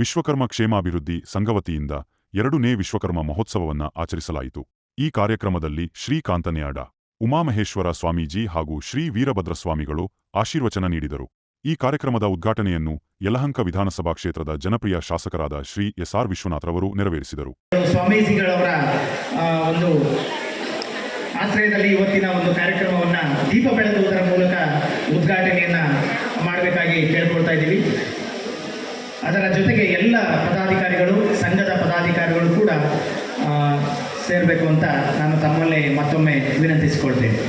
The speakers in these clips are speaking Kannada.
ವಿಶ್ವಕರ್ಮ ಕ್ಷೇಮಾಭಿವೃದ್ಧಿ ಸಂಘವತಿಯಿಂದ ಎರಡನೇ ವಿಶ್ವಕರ್ಮ ಮಹೋತ್ಸವವನ್ನು ಆಚರಿಸಲಾಯಿತು. ಈ ಕಾರ್ಯಕ್ರಮದಲ್ಲಿ ಶ್ರೀ ಕಾಂತನೆಯಾಡ ಉಮಾಮಹೇಶ್ವರ ಸ್ವಾಮೀಜಿ ಹಾಗೂ ಶ್ರೀ ವೀರಭದ್ರ ಸ್ವಾಮಿಗಳು ಆಶೀರ್ವಚನ ನೀಡಿದರು. ಈ ಕಾರ್ಯಕ್ರಮದ ಉದ್ಘಾಟನೆಯನ್ನು ಯಲಹಂಕ ವಿಧಾನಸಭಾ ಕ್ಷೇತ್ರದ ಜನಪ್ರಿಯ ಶಾಸಕರಾದ ಶ್ರೀ ಎಸ್ಆರ್ ವಿಶ್ವನಾಥ್ರವರು ನೆರವೇರಿಸಿದರು. ಸ್ವಾಮೀಜಿಗಳವರ ಒಂದು ಆಶ್ರಯದಲ್ಲಿ ಇವತ್ತಿನ ಒಂದು ಕಾರ್ಯಕ್ರಮವನ್ನು ದೀಪ ಬೆಳಗುವುದರ ಮೂಲಕ ಉದ್ಘಾಟನೆಯನ್ನ ಮಾಡಬೇಕಾಗಿ ಕೇಳ್ಕೊಳ್ತಾ ಇದ್ದೀವಿ. ಅದರ ಜೊತೆಗೆ ಎಲ್ಲ ಪದಾಧಿಕಾರಿಗಳು, ಸಂಘದ ಪದಾಧಿಕಾರಿಗಳು ಕೂಡ ಸೇರಬೇಕು ಅಂತ ನಾನು ತಮ್ಮಲ್ಲಿ ಮತ್ತೊಮ್ಮೆ ವಿನಂತಿಸಿಕೊಳ್ತೇನೆ.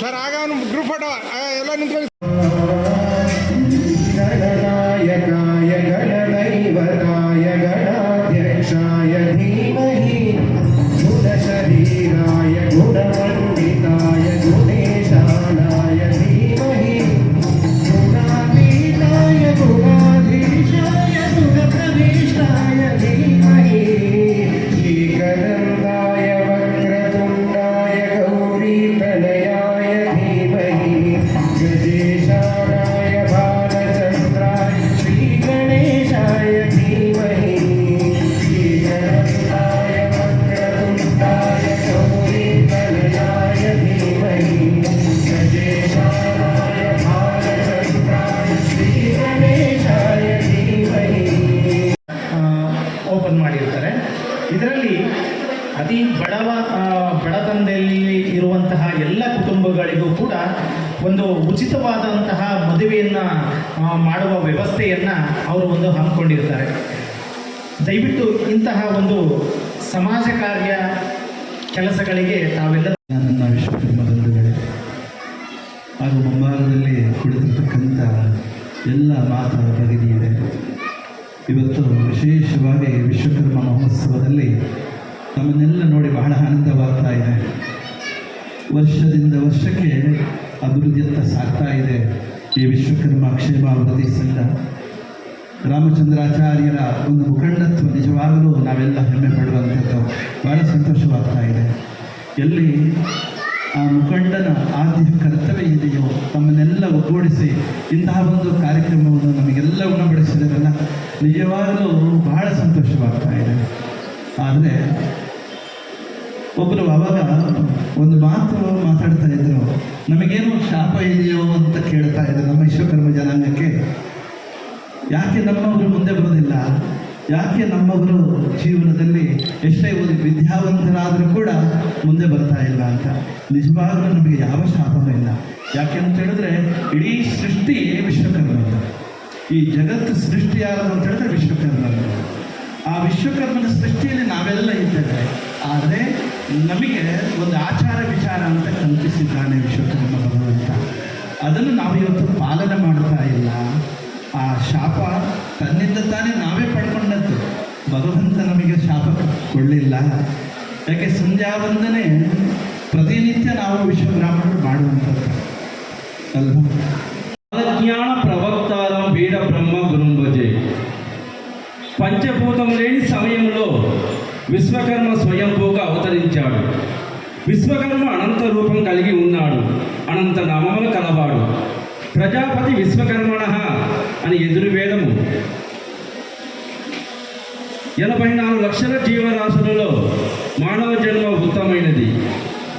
ಸರ್, ಆಗ ಗ್ರೂಪ್ ಫೋಟೋ ಎಲ್ಲ ನಿಂತ್ಕೊಳ್ಳಿ. ಬಡತನದಲ್ಲಿ ಇರುವಂತಹ ಎಲ್ಲ ಕುಟುಂಬಗಳಿಗೂ ಕೂಡ ಒಂದು ಉಚಿತವಾದಂತಹ ಮದುವೆಯನ್ನು ಮಾಡುವ ವ್ಯವಸ್ಥೆಯನ್ನು ಅವರು ಒಂದು ಹಮ್ಮಿಕೊಂಡಿರ್ತಾರೆ. ದಯವಿಟ್ಟು ಇಂತಹ ಒಂದು ಸಮಾಜ ಕಾರ್ಯ ಕೆಲಸಗಳಿಗೆ ತಾವೆಲ್ಲ ನನ್ನ ವಿಶ್ವ ಹಾಗೂ ಮುಂಭಾಗದಲ್ಲಿ ಕುಳಿತಿರ್ತಕ್ಕಂಥ ಎಲ್ಲ ಮಾತಾ ಪ್ರಗತಿಯಿದೆ ಇವತ್ತು ವಿಶೇಷವಾಗಿ ವಿಶ್ವಕರ್ಮ ಮಹೋತ್ಸವದಲ್ಲಿ ನಮ್ಮನ್ನೆಲ್ಲ ನೋಡಿ ಬಹಳ ಆನಂದವಾಗ್ತಾ ಇದೆ ವರ್ಷದಿಂದ ವರ್ಷಕ್ಕೆ ಅಭಿವೃದ್ಧಿಯತ್ತ ಸಾಗ್ತಾ ಇದೆ ಈ ವಿಶ್ವಕರ್ಮ ಕ್ಷೇಮಾಭಿವೃದ್ಧಿ ಸಂಘ. ರಾಮಚಂದ್ರಾಚಾರ್ಯರ ಒಂದು ಮುಖಂಡತ್ವ ನಿಜವಾಗಲೂ ನಾವೆಲ್ಲ ಹೆಮ್ಮೆ ಪಡುವಂಥದ್ದು ಬಹಳ ಸಂತೋಷವಾಗ್ತಾ ಇದೆ. ಎಲ್ಲಿ ಆ ಮುಖಂಡನ ಆದ್ಯ ಕರ್ತವ್ಯ ಇದೆಯೋ ತಮ್ಮನ್ನೆಲ್ಲ ಒಗ್ಗೂಡಿಸಿ ಇಂತಹ ಒಂದು ಕಾರ್ಯಕ್ರಮವನ್ನು ನಮಗೆಲ್ಲ ಉಣಬಡಿಸಿದರೆಲ್ಲ ನಿಜವಾಗಲೂ ಬಹಳ ಸಂತೋಷವಾಗ್ತಾ ಇದೆ. ಆದರೆ ಒಬ್ಬರು ಅವಾಗ ಒಂದು ಮಾತು ಮಾತಾಡ್ತಾ ಇದ್ರು. ನಮಗೇನು ಶಾಪ ಇದೆಯೋ ಅಂತ ಕೇಳ್ತಾ ಇದ್ರು ನಮ್ಮ ವಿಶ್ವಕರ್ಮ ಜನಾಂಗಕ್ಕೆ. ಯಾಕೆ ನಮ್ಮವರು ಮುಂದೆ ಬರೋದಿಲ್ಲ ಯಾಕೆ ನಮ್ಮವರು ಜೀವನದಲ್ಲಿ ಎಷ್ಟೇ ಓದಿ ವಿದ್ಯಾವಂತರಾದರೂ ಕೂಡ ಮುಂದೆ ಬರ್ತಾ ಇಲ್ಲ ಅಂತ. ನಿಜವಾಗ್ಲೂ ನಮಗೆ ಯಾವ ಶಾಪನೂ ಇಲ್ಲ. ಯಾಕೆ ಅಂತ ಹೇಳಿದ್ರೆ, ಇಡೀ ಸೃಷ್ಟಿ ವಿಶ್ವಕರ್ಮದ್ದು ಈ ಜಗತ್ತು ಸೃಷ್ಟಿ ಯಾರು ಅಂತ ಹೇಳಿದ್ರೆ ವಿಶ್ವಕರ್ಮ ಆ ವಿಶ್ವಕರ್ಮನ ಸೃಷ್ಟಿಯಲ್ಲಿ ನಾವೆಲ್ಲ ಇದ್ದೇವೆ. ಆದರೆ ನಮಗೆ ಒಂದು ಆಚಾರ ವಿಚಾರ ಅಂತ ಕಲ್ಪಿಸಿದ್ದಾನೆ ವಿಶ್ವಕರ್ಮ ಭಗವಂತ ಅದನ್ನು ನಾವು ಇವತ್ತು ಪಾಲನೆ ಮಾಡ್ತಾ ಇಲ್ಲ ಆ ಶಾಪ ತನ್ನಿಂದ ತಾನೇ ನಾವೇ ಪಡ್ಕೊಂಡದ್ದು ಭಗವಂತ ನಮಗೆ ಶಾಪ ಕೊಡಲಿಲ್ಲ ಯಾಕೆ ಸಂಧ್ಯಾ ವಂದನೆ ಪ್ರತಿನಿತ್ಯ ನಾವು ವಿಶ್ವಬ್ರಾಹ್ಮಣರು ಮಾಡುವಂಥದ್ದು ಅಲ್ವಾ జ్ఞాన ప్రవక్తారం వీడ బ్రహ్మ గురుంభజే పంచభూతం లేని సమయంలో విశ్వకర్మ స్వయంభూగా అవతరించాడు విశ్వకర్మ అనంత రూపం కలిగి ఉన్నాడు. అనంత నామములు కలవాడు. ప్రజాపతి విశ్వకర్మణ అని ఎదురువేదము ఎనభై నాలుగు లక్షల జీవరాశులలో మానవ జన్మ ఉత్తమైనది.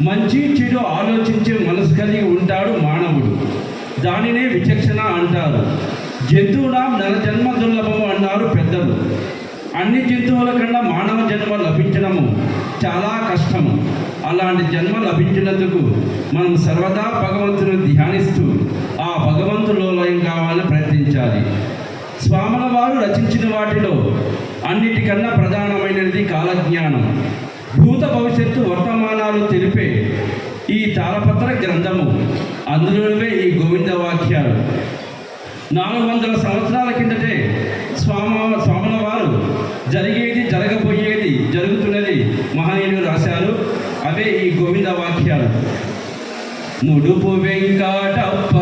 మంచి చెడు ఆలోచించే మనసు కలిగి ఉంటాడు మానవుడు. దానినే విచక్షణ అంటారు. జంతువుల నర జన్మ దుర్లభము అన్నారు పెద్దలు. అన్ని జంతువుల కన్నా మానవ జన్మ లభించడము. చాలా కష్టము అలాంటి జన్మ లభించినందుకు మనం సర్వదా భగవంతుని ధ్యానిస్తూ ఆ భగవంతులో లయం కావాలని ప్రయత్నించాలి. స్వాముల వారు రచించిన వాటిలో అన్నిటికన్నా ప్రధానమైనది కాలజ్ఞానం. భూత భవిష్యత్తు వర్తమానాలు తెలిపే ఈ తాళపత్ర గ్రంథము. అందులోనివే ఈ గోవింద వాక్యాలు. నాలుగు వందల సంవత్సరాల కిందటే స్వామ స్వాముల వారు జరిగేది జరగబో అవే ఈ గోవింద వాక్యాలు. ముడుపు వెంకటప్ప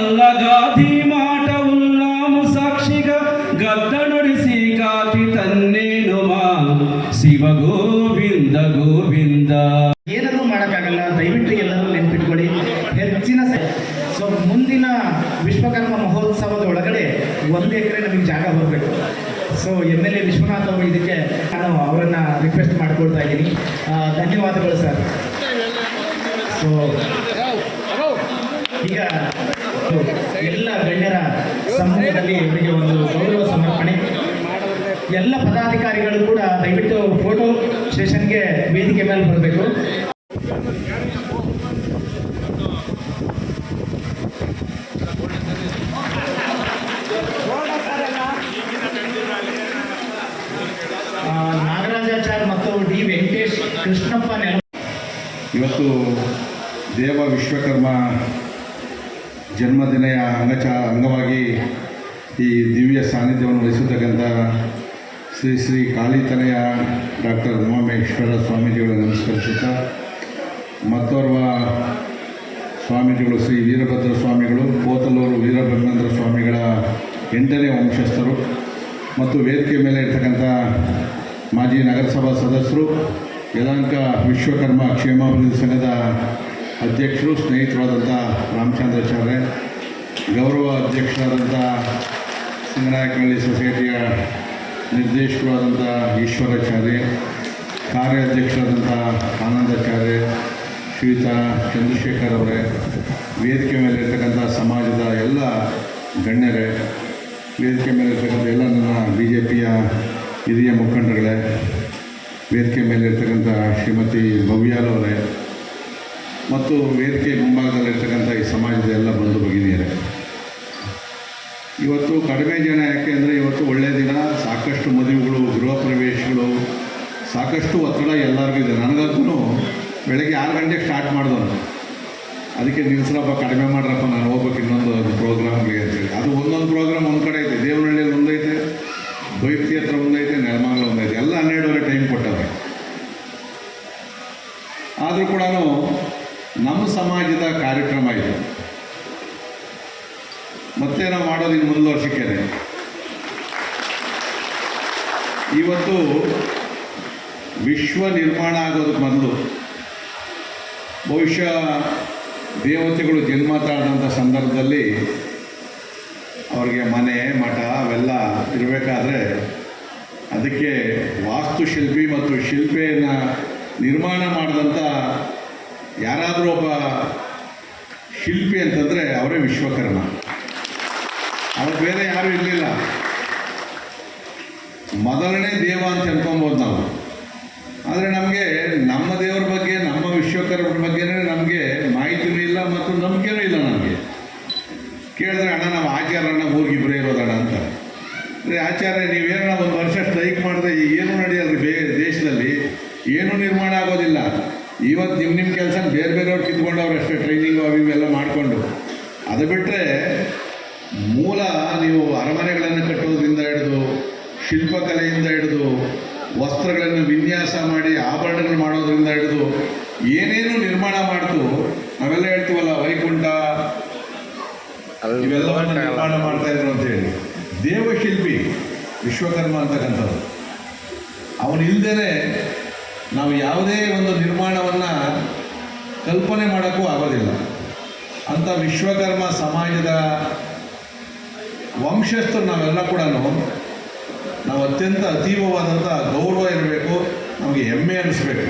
కల్లగాది మాట ఉన్నాము సాక్షిగా గద్దనుడిసి కాకి తన్నేనుమా శివ గోవింద గోవింద ಏನನ್ನೂ ಮಾಡೋಕ್ಕಾಗಲ್ಲ ದಯವಿಟ್ಟು ಎಲ್ಲರೂ ನೆನ್ಪಿಟ್ಕೊಳ್ಳಿ ಹೆಚ್ಚಿನ ಸೊ ಮುಂದಿನ ವಿಶ್ವಕರ್ಮ ಮಹೋತ್ಸವದ ಒಳಗಡೆ ಒಂದು ಎಕರೆ ನಮಗೆ ಜಾಗ ಬರಬೇಕು so M L A Vishwanath ಅವರು ಇದಕ್ಕೆ ನಾನು ಅವರನ್ನು ರಿಕ್ವೆಸ್ಟ್ ಮಾಡ್ಕೊಳ್ತಾ ಇದ್ದೀನಿ ಆ, ಧನ್ಯವಾದಗಳು ಸರ್ ಸೊ ಈಗ ಎಲ್ಲ ಗಣ್ಯರ ಸಮಯದಲ್ಲಿ ಇವರಿಗೆ ಒಂದು ಗೌರವ ಸಮರ್ಪಣೆ. ಎಲ್ಲ ಪದಾಧಿಕಾರಿಗಳು ಕೂಡ ದಯವಿಟ್ಟು ಫೋಟೋ ಸೆಷನ್ಗೆ ವೇದಿಕೆ ಮೇಲೆ ಬರಬೇಕು. ನಾಗರಾಜಾಚಾರ್ ಮತ್ತು ಡಿ ವೆಂಕಟೇಶ್ ಕೃಷ್ಣಪ್ಪ ಇವತ್ತು ದೇವ ವಿಶ್ವಕರ್ಮ ಜನ್ಮದಿನೆಯ ಅಂಗಚ, ಅಂಗವಾಗಿ ಈ ದಿವ್ಯ ಸಾನ್ನಿಧ್ಯವನ್ನು ವಹಿಸತಕ್ಕಂಥ ಶ್ರೀ ಶ್ರೀ ಕಾಳಿತನೆಯ ಡಾಕ್ಟರ್ ಉಮಾಮೇಶ್ವರ ಸ್ವಾಮೀಜಿಗಳು ನಮಸ್ಕರಿಸುತ್ತಾ, ಮತ್ತೋರ್ವ ಸ್ವಾಮೀಜಿಗಳು ಶ್ರೀ ವೀರಭದ್ರ ಸ್ವಾಮಿಗಳು ಕೋತಲೂರು ವೀರಬ್ರಹ್ಮೇಂದ್ರ ಸ್ವಾಮಿಗಳ ಎಂಟನೇ ವಂಶಸ್ಥರು ಮತ್ತು ವೇದಿಕೆ ಮೇಲೆ ಇರ್ತಕ್ಕಂಥ ಮಾಜಿ ನಗರಸಭಾ ಸದಸ್ಯರು ಯಲಾಂಕ ವಿಶ್ವಕರ್ಮ ಕ್ಷೇಮಾಭಿವೃದ್ಧಿ ಸಂಘದ ಅಧ್ಯಕ್ಷರು ಸ್ನೇಹಿತರಾದಂಥ ರಾಮಚಂದ್ರಾಚಾರ್ಯ, ಗೌರವ ಅಧ್ಯಕ್ಷರಾದಂಥ ಸಿಂಗನಾಯಕನಹಳ್ಳಿ ಸೊಸೈಟಿಯ ನಿರ್ದೇಶಕರಾದಂಥ ಈಶ್ವರಾಚಾರ್ಯ ಕಾರ್ಯಾಧ್ಯಕ್ಷರಾದಂಥ ಆನಂದಾಚಾರ್ಯ, ಶ್ರೀಯುತ ಚಂದ್ರಶೇಖರ್ ಅವರೇ, ವೇದಿಕೆ ಮೇಲೆ ಇರ್ತಕ್ಕಂಥ ಸಮಾಜದ ಎಲ್ಲ ಗಣ್ಯರೇ, ವೇದಿಕೆ ಮೇಲೆ ಇರ್ತಕ್ಕಂಥ ಎಲ್ಲ ನನ್ನ ಬಿ ಜೆ ಪಿಯ ಹಿರಿಯ ಮುಖಂಡರುಗಳೇ ವೇದಿಕೆ ಮೇಲೆ ಇರ್ತಕ್ಕಂಥ ಶ್ರೀಮತಿ ಭವ್ಯಾಲ್ ಅವರೇ ಮತ್ತು ವೇದಿಕೆ ಮುಂಭಾಗದಲ್ಲಿರ್ತಕ್ಕಂಥ ಈ ಸಮಾಜದ ಎಲ್ಲ ಬಂಧು ಭಗಿನಿಯರೇ, ಇವತ್ತು ಕಡಿಮೆ ಜನ ಯಾಕೆ ಅಂದರೆ ಇವತ್ತು ಒಳ್ಳೆಯ ದಿನ, ಸಾಕಷ್ಟು ಮದುವೆಗಳು, ಗೃಹ ಪ್ರವೇಶಗಳು, ಸಾಕಷ್ಟು ಒತ್ತಡ ಎಲ್ಲರಿಗೂ ಇದೆ. ನನಗಂತೂ ಬೆಳಗ್ಗೆ ಆರು ಗಂಟೆಗೆ ಸ್ಟಾರ್ಟ್ ಮಾಡಿದವನು. ಅದಕ್ಕೆ ನಿಲ್ಸ್ರಪ್ಪ, ಕಡಿಮೆ ಮಾಡ್ರಪ್ಪ, ನಾನು ಹೋಗ್ಬೇಕು ಇನ್ನೊಂದು ಒಂದು ಪ್ರೋಗ್ರಾಮ್ಗೆ ಅಂತೇಳಿ ಅದು ಒಂದೊಂದು ಪ್ರೋಗ್ರಾಮ್ ಒಂದು ಕಡೆ ಐತೆ ದೇವನಹಳ್ಳಿಯಲ್ಲಿ ಒಂದೈತೆ ಬೈಕ್ತಿ ಹತ್ರ ಒಂದೈತೆ ನೆಲಮಂಗಲ ಒಂದೈತೆ ಎಲ್ಲ ಹನ್ನೆರಡುವರೆ ಟೈಮ್ ಕೊಟ್ಟವ್ರೆ ಆದರೂ ಕೂಡ ನಮ್ಮ ಸಮಾಜದ ಕಾರ್ಯಕ್ರಮ ಇದು ಮತ್ತೆ ನಾವು ಇನ್ನು ಇವತ್ತು ವಿಶ್ವ ನಿರ್ಮಾಣ ಆಗೋದಕ್ಕೆ ಮೊದಲು ಬಹುಶಃ ದೇವತೆಗಳು ಜನ್ಮ ತಾಳದಂಥ ಸಂದರ್ಭದಲ್ಲಿ ಅವ್ರಿಗೆ ಮನೆ, ಮಠ ಅವೆಲ್ಲ ಇರಬೇಕಾದ್ರೆ ಅದಕ್ಕೆ ವಾಸ್ತುಶಿಲ್ಪಿ ಮತ್ತು ಶಿಲ್ಪೆಯನ್ನು ನಿರ್ಮಾಣ ಮಾಡಿದಂಥ ಯಾರಾದರೂ ಒಬ್ಬ ಶಿಲ್ಪಿ ಅಂತಂದರೆ ಅವರೇ ವಿಶ್ವಕರ್ಮ. ಅವ್ರು ಬೇರೆ ಯಾರೂ ಇರಲಿಲ್ಲ. ಮೊದಲನೇ ದೇವ ಅಂತ ಹೇಳ್ಕೊಬೋದು ನಾವು. ಆದರೆ ನಮಗೆ ನಮ್ಮ ದೇವರ ಬಗ್ಗೆ ನಮ್ಮ ವಿಶ್ವಕರ್ಮರ ಬಗ್ಗೆನೇ ನಮಗೆ ಮಾಹಿತಿನೂ ಇಲ್ಲ ಮತ್ತು ನಂಬಿಕೆನೂ ಇಲ್ಲ ನಮಗೆ ಕೇಳಿದ್ರೆ ಅಣ್ಣ ನಾವು ಆಚಾರ್ಯಣ್ಣ ಊರಿಗೆ ಇಬ್ಬರೇ ಇರೋದಣ್ಣ ಅಂತ ಅಂದರೆ ಆಚಾರ್ಯ ನೀವೇನೋ ಒಂದು ವರ್ಷ ಸ್ಟ್ರೈಕ್ ಮಾಡಿದ್ರೆ ಏನೂ ನಡೆಯಲ್ರಿ ಬೇ ದೇಶದಲ್ಲಿ ಏನೂ ನಿರ್ಮಾಣ ಆಗೋದಿಲ್ಲ ಇವತ್ತು ನಿಮ್ಮ ನಿಮ್ಮ ಕೆಲಸ ಬೇರೆ ಬೇರೆಯವ್ರು ಕಿತ್ಕೊಂಡವ್ರು ಅಷ್ಟೇ ಟ್ರೈನಿಂಗು ಅವು ಇವೆಲ್ಲ ಮಾಡಿಕೊಂಡು ಅದು ಬಿಟ್ಟರೆ ಮೂಲ ನೀವು ಅರಮನೆಗಳನ್ನು ಕಟ್ಟೋದ್ರಿಂದ ಹಿಡಿದು ಶಿಲ್ಪಕಲೆಯಿಂದ ಹಿಡಿದು ವಸ್ತ್ರಗಳನ್ನು ವಿನ್ಯಾಸ ಮಾಡಿ ಆಭರಣಗಳು ಮಾಡೋದ್ರಿಂದ ಹಿಡಿದು ಏನೇನು ನಿರ್ಮಾಣ ಮಾಡ್ತು ನಾವೆಲ್ಲ ಹೇಳ್ತೀವಲ್ಲ ವೈಕುಂಠ ಇವೆಲ್ಲವನ್ನು ನಿರ್ಮಾಣ ಮಾಡ್ತಾ ಇದ್ರು ಅಂತೇಳಿ ದೇವಶಿಲ್ಪಿ ವಿಶ್ವಕರ್ಮ ಅಂತಕ್ಕಂಥದ್ದು ಅವನು ಇಲ್ಲದೇ ನಾವು ಯಾವುದೇ ಒಂದು ನಿರ್ಮಾಣವನ್ನು ಕಲ್ಪನೆ ಮಾಡೋಕ್ಕೂ ಆಗೋದಿಲ್ಲ. ಅಂಥ ವಿಶ್ವಕರ್ಮ ಸಮಾಜದ ವಂಶಸ್ಥರು ನಾವೆಲ್ಲ ಕೂಡ ನಾವು ಅತ್ಯಂತ ಅತೀವವಾದಂಥ ಗೌರವ ಇರಬೇಕು. ನಮಗೆ ಹೆಮ್ಮೆ ಅನಿಸ್ಬೇಕು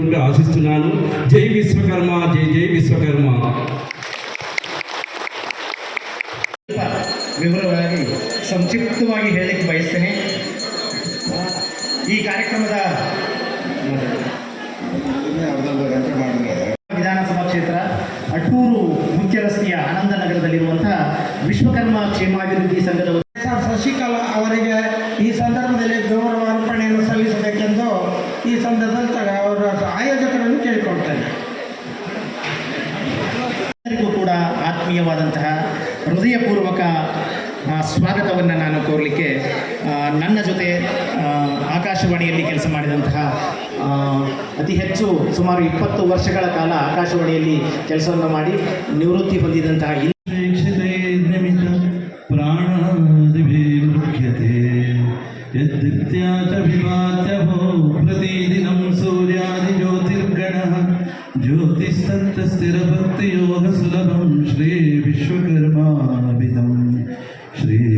ఉంటూ ఆశిస్తున్నాను జై విశ్వకర్మ జై జై విశ్వకర్మ ಸ್ವಲ್ಪ ವಿವರವಾಗಿ ಸಂಕ್ಷಿಪ್ತವಾಗಿ ಹೇಳಲಿಕ್ಕೆ ಬಯಸ್ತೇನೆ ಈ ಕಾರ್ಯಕ್ರಮದ ಕ್ಷೇತ್ರ ಅಟ್ಟೂರು ಮುಖ್ಯ ರಸ್ತೆಯ ಆನಂದ ನಗರದಲ್ಲಿರುವಂತಹ ವಿಶ್ವಕರ್ಮ ಕ್ಷೇಮಾಭಿವೃದ್ಧಿ ಸಂಘದ ಸರ್ ಶಶಿಕಲಾ ಅವರಿಗೆ ಈ ಸಂದರ್ಭದಲ್ಲಿ ಗೌರವ ಅರ್ಪಣೆಯನ್ನು ಸಲ್ಲಿಸಬೇಕೆಂದು ಈ ಸಂದರ್ಭದಲ್ಲಿ ತ- ಅವರ ಆಯೋಜಕರನ್ನು ಕೇಳಿಕೊಳ್ತೇನೆ ಎಲ್ಲರಿಗೂ ಕೂಡ ಆತ್ಮೀಯವಾದಂತಹ ಹೃದಯಪೂರ್ವಕ ಸ್ವಾಗತವನ್ನು ನಾನು ಕೋರಲಿಕ್ಕೆ ಆ, ನನ್ನ ಜೊತೆ ಆ, ಆಕಾಶವಾಣಿಯಲ್ಲಿ ಕೆಲಸ ಮಾಡಿದಂತಹ ಆ, ಅತಿ ಹೆಚ್ಚು ಸುಮಾರು ಇಪ್ಪತ್ತು ವರ್ಷಗಳ ಕಾಲ ಆಕಾಶವಾಣಿಯಲ್ಲಿ ಕೆಲಸವನ್ನು ಮಾಡಿ ನಿವೃತ್ತಿ ಹೊಂದಿದಂತಹ ಇನ್- प्रेक्षितैर्निमित प्राणादिभिर्मुख्यते यद्दित्या च विभात्यहो प्रतिदिनं सूर्यादिज्योतिर्गणः ज्योतिस्तत्स्थिरभक्तियोगसुलभं श्रीविश्वकर्माभिधं श्रीविश्वकर्माभिधम्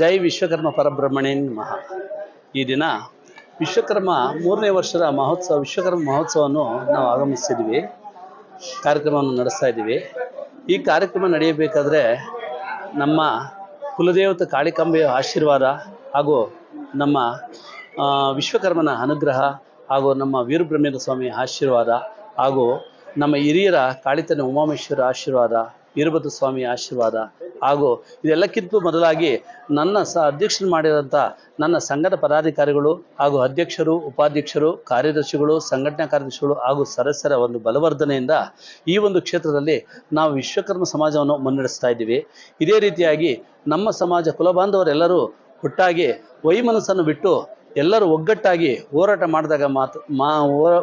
ಜೈ ವಿಶ್ವಕರ್ಮ ಪರಬ್ರಹ್ಮಣೇ ಮಹಾ ಈ ದಿನ ವಿಶ್ವಕರ್ಮ ಮೂರನೇ ವರ್ಷದ ಮಹೋತ್ಸವ, ವಿಶ್ವಕರ್ಮ ಮಹೋತ್ಸವವನ್ನು ನಾವು ಆಗಮಿಸಿದ್ದೀವಿ ಕಾರ್ಯಕ್ರಮವನ್ನು ನಡೆಸ್ತಾ ಇದ್ದೀವಿ. ಈ ಕಾರ್ಯಕ್ರಮ ನಡೆಯಬೇಕಾದ್ರೆ ನಮ್ಮ ಕುಲದೇವತೆ ಕಾಳಿಕಾಂಬೆಯ ಆಶೀರ್ವಾದ ಹಾಗೂ ನಮ್ಮ ವಿಶ್ವಕರ್ಮನ ಅನುಗ್ರಹ ಹಾಗೂ ನಮ್ಮ ವೀರಬ್ರಹ್ಮೇಂದ್ರ ಸ್ವಾಮಿಯ ಆಶೀರ್ವಾದ ಹಾಗೂ ನಮ್ಮ ಹಿರಿಯರ ಕಾಳಿತನ ಉಮಾಮೇಶ್ವರ ಆಶೀರ್ವಾದ, ವೀರಭದ್ರ ಸ್ವಾಮಿ ಆಶೀರ್ವಾದ ಹಾಗೂ ಇದೆಲ್ಲಕ್ಕಿಂತ ಮೊದಲಾಗಿ ನನ್ನ ಸ ಅಧ್ಯಕ್ಷರು ಮಾಡಿದಂಥ ನನ್ನ ಸಂಘದ ಪದಾಧಿಕಾರಿಗಳು ಹಾಗೂ ಅಧ್ಯಕ್ಷರು, ಉಪಾಧ್ಯಕ್ಷರು, ಕಾರ್ಯದರ್ಶಿಗಳು, ಸಂಘಟನಾ ಕಾರ್ಯದರ್ಶಿಗಳು ಹಾಗೂ ಸದಸ್ಯರ ಒಂದು ಬಲವರ್ಧನೆಯಿಂದ ಈ ಒಂದು ಕ್ಷೇತ್ರದಲ್ಲಿ ನಾವು ವಿಶ್ವಕರ್ಮ ಸಮಾಜವನ್ನು ಮುನ್ನಡೆಸ್ತಾ ಇದ್ದೀವಿ. ಇದೇ ರೀತಿಯಾಗಿ ನಮ್ಮ ಸಮಾಜ ಕುಲಬಾಂಧವರೆಲ್ಲರೂ ಒಟ್ಟಾಗಿ ವೈಮನಸ್ಸನ್ನು ಬಿಟ್ಟು ಎಲ್ಲರೂ ಒಗ್ಗಟ್ಟಾಗಿ ಹೋರಾಟ ಮಾಡಿದಾಗ ಮಾತ್ರ ಮಾ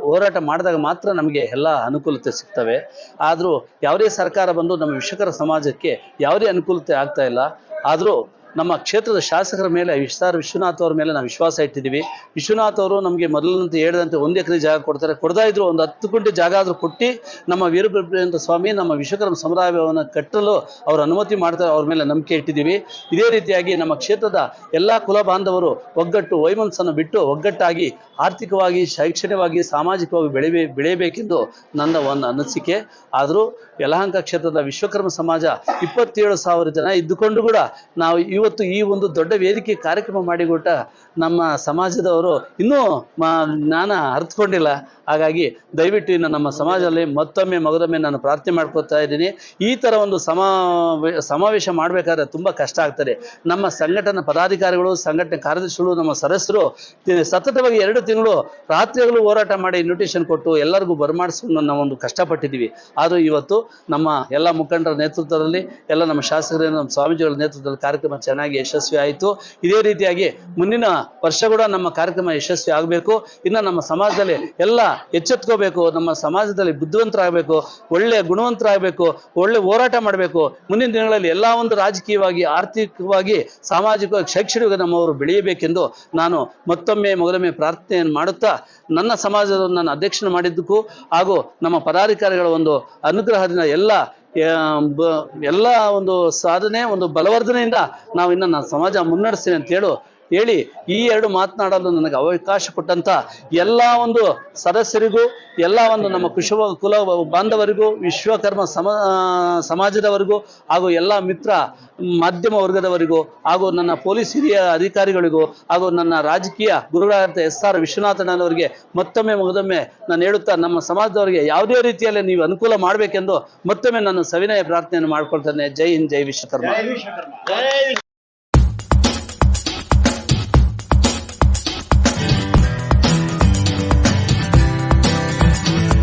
ಹೋರಾಟ ಮಾಡಿದಾಗ ಮಾತ್ರ ನಮಗೆ ಎಲ್ಲ ಅನುಕೂಲತೆ ಸಿಗ್ತವೆ. ಆದರೂ ಯಾವುದೇ ಸರ್ಕಾರ ಬಂದು ನಮ್ಮ ವಿಷಕರ ಸಮಾಜಕ್ಕೆ ಯಾವುದೇ ಅನುಕೂಲತೆ ಆಗ್ತಾ ಇಲ್ಲ. ಆದರೂ ನಮ್ಮ ಕ್ಷೇತ್ರದ ಶಾಸಕರ ಮೇಲೆ, ವಿಸ್ತಾರ ವಿಶ್ವನಾಥ್ ಅವರ ಮೇಲೆ ನಾವು ವಿಶ್ವಾಸ ಇಟ್ಟಿದ್ದೀವಿ. ವಿಶ್ವನಾಥ್ ಅವರು ನಮಗೆ ಮೊದಲಿನಂತೆ ಹೇಳಿದಂತೆ ಒಂದು ಎಕರೆ ಜಾಗ ಕೊಡ್ತಾರೆ. ಕೊಡ್ತಾ ಇದ್ರು ಒಂದು ಹತ್ತು ಗುಂಟೆ ಜಾಗ ಆದರೂ ಕೊಟ್ಟು ನಮ್ಮ ವೀರಭದ್ರೇಂದ್ರ ಸ್ವಾಮಿ, ನಮ್ಮ ವಿಶ್ವಕರ್ಮ ಸಮುದಾಯವನ್ನು ಕಟ್ಟಲು ಅವರು ಅನುಮತಿ ಮಾಡ್ತಾರೆ, ಅವ್ರ ಮೇಲೆ ನಂಬಿಕೆ ಇಟ್ಟಿದ್ದೀವಿ. ಇದೇ ರೀತಿಯಾಗಿ ನಮ್ಮ ಕ್ಷೇತ್ರದ ಎಲ್ಲ ಕುಲ ಬಾಂಧವರು ಒಗ್ಗಟ್ಟು ವೈಮನಸ್ಸನ್ನು ಬಿಟ್ಟು ಒಗ್ಗಟ್ಟಾಗಿ ಆರ್ಥಿಕವಾಗಿ, ಶೈಕ್ಷಣಿಕವಾಗಿ, ಸಾಮಾಜಿಕವಾಗಿ ಬೆಳೆಬೇ, ಬೆಳೆಯಬೇಕೆಂದು ನನ್ನ ಒಂದು ಅನಿಸಿಕೆ. ಆದರೂ ಯಲಹಂಕ ಕ್ಷೇತ್ರದ ವಿಶ್ವಕರ್ಮ ಸಮಾಜ ಇಪ್ಪತ್ತೇಳು ಸಾವಿರ ಜನ ಇದ್ದುಕೊಂಡು ಕೂಡ ನಾವು ಇವತ್ತು ಈ ಒಂದು ದೊಡ್ಡ ವೇದಿಕೆ ಕಾರ್ಯಕ್ರಮ ಮಾಡಿಕೊಟ್ಟ ನಮ್ಮ ಸಮಾಜದವರು ಇನ್ನೂ ಜ್ಞಾನ ಅರ್ಥಕೊಂಡಿಲ್ಲ ಹಾಗಾಗಿ ದಯವಿಟ್ಟು ಇನ್ನು ನಮ್ಮ ಸಮಾಜದಲ್ಲಿ ಮತ್ತೊಮ್ಮೆ ಮಗದೊಮ್ಮೆ ನಾನು ಪ್ರಾರ್ಥನೆ ಮಾಡ್ಕೊತಾ ಇದ್ದೀನಿ. ಈ ಥರ ಒಂದು ಸಮಾವೇಶ ಸಮಾವೇಶ ಮಾಡಬೇಕಾದ್ರೆ ತುಂಬ ಕಷ್ಟ ಆಗ್ತದೆ. ನಮ್ಮ ಸಂಘಟನಾ ಪದಾಧಿಕಾರಿಗಳು, ಸಂಘಟನೆ ಕಾರ್ಯದರ್ಶಿಗಳು, ನಮ್ಮ ಸದಸ್ಯರು ಸತತವಾಗಿ ಎರಡು ತಿಂಗಳು ರಾತ್ರಿಗಳು ಹೋರಾಟ ಮಾಡಿ ಇನ್ವಿಟೇಷನ್ ಕೊಟ್ಟು ಎಲ್ಲರಿಗೂ ಬರಮಾಡಿಸ್ಕೊಂಡು ನಾವು ಒಂದು ಕಷ್ಟಪಟ್ಟಿದ್ದೀವಿ. ಆದರೂ ಇವತ್ತು ನಮ್ಮ ಎಲ್ಲ ಮುಖಂಡರ ನೇತೃತ್ವದಲ್ಲಿ, ಎಲ್ಲ ನಮ್ಮ ಶಾಸಕರ, ನಮ್ಮ ಸ್ವಾಮೀಜಿಗಳ ನೇತೃತ್ವದಲ್ಲಿ ಕಾರ್ಯಕ್ರಮ ಚೆನ್ನಾಗಿ ಯಶಸ್ವಿ ಆಯಿತು. ಇದೇ ರೀತಿಯಾಗಿ ಮುಂದಿನ ವರ್ಷ ಕೂಡ ನಮ್ಮ ಕಾರ್ಯಕ್ರಮ ಯಶಸ್ವಿ ಆಗಬೇಕು. ಇನ್ನು ನಮ್ಮ ಸಮಾಜದಲ್ಲಿ ಎಲ್ಲ ಎಚ್ಚೆತ್ಕೋಬೇಕು, ನಮ್ಮ ಸಮಾಜದಲ್ಲಿ ಬುದ್ಧಿವಂತರಾಗಬೇಕು, ಒಳ್ಳೆ ಗುಣವಂತರಾಗಬೇಕು, ಒಳ್ಳೆ ಹೋರಾಟ ಮಾಡಬೇಕು. ಮುಂದಿನ ದಿನಗಳಲ್ಲಿ ಎಲ್ಲ ಒಂದು ರಾಜಕೀಯವಾಗಿ, ಆರ್ಥಿಕವಾಗಿ ಸಾಮಾಜಿಕವಾಗಿ ಶೈಕ್ಷಣಿಕ ನಮ್ಮವರು ಬೆಳೆಯಬೇಕೆಂದು ನಾನು ಮತ್ತೊಮ್ಮೆ ಮೊದಲೊಮ್ಮೆ ಪ್ರಾರ್ಥನೆಯನ್ನು ಮಾಡುತ್ತಾ, ನನ್ನ ಸಮಾಜದ ನಾನು ಅಧ್ಯಕ್ಷನ ಮಾಡಿದ್ದಕ್ಕೂ ಹಾಗೂ ನಮ್ಮ ಪದಾಧಿಕಾರಿಗಳ ಒಂದು ಅನುಗ್ರಹದಿಂದ ಎಲ್ಲ ಎಲ್ಲ ಒಂದು ಸಾಧನೆ, ಒಂದು ಬಲವರ್ಧನೆಯಿಂದ ನಾವು ಇನ್ನು ನನ್ನ ಸಮಾಜ ಮುನ್ನಡೆಸ್ತೀನಿ ಅಂತ ಹೇಳು. ಹೇಳಿ ಈ ಎರಡು ಮಾತನಾಡಲು ನನಗೆ ಅವಕಾಶ ಕೊಟ್ಟಂತ ಎಲ್ಲ ಒಂದು ಸದಸ್ಯರಿಗೂ, ಎಲ್ಲ ಒಂದು ನಮ್ಮ ಕುಶವ ಕುಲ ಬಾಂಧವರಿಗೂ, ವಿಶ್ವಕರ್ಮ ಸಮ ಸಮಾಜದವರಿಗೂ ಹಾಗೂ ಎಲ್ಲ ಮಿತ್ರ ಮಾಧ್ಯಮ ವರ್ಗದವರಿಗೂ ಹಾಗೂ ನನ್ನ ಪೊಲೀಸ್ ಹಿರಿಯ ಅಧಿಕಾರಿಗಳಿಗೂ ಹಾಗೂ ನನ್ನ ರಾಜಕೀಯ ಗುರುಗಳಾದಂಥ ಎಸ್ ಆರ್ ವಿಶ್ವನಾಥನವರಿಗೆ ಮತ್ತೊಮ್ಮೆ ಮೊದೊಮ್ಮೆ ನಾನು ಹೇಳುತ್ತಾ ನಮ್ಮ ಸಮಾಜದವರಿಗೆ ಯಾವುದೇ ರೀತಿಯಲ್ಲಿ ನೀವು ಅನುಕೂಲ ಮಾಡಬೇಕೆಂದು ಮತ್ತೊಮ್ಮೆ ನಾನು ಸವಿನಯ ಪ್ರಾರ್ಥನೆಯನ್ನು ಮಾಡ್ಕೊಳ್ತೇನೆ. ಜೈ ಹಿಂದ್ ಜೈ ವಿಶ್ವಕರ್ಮ.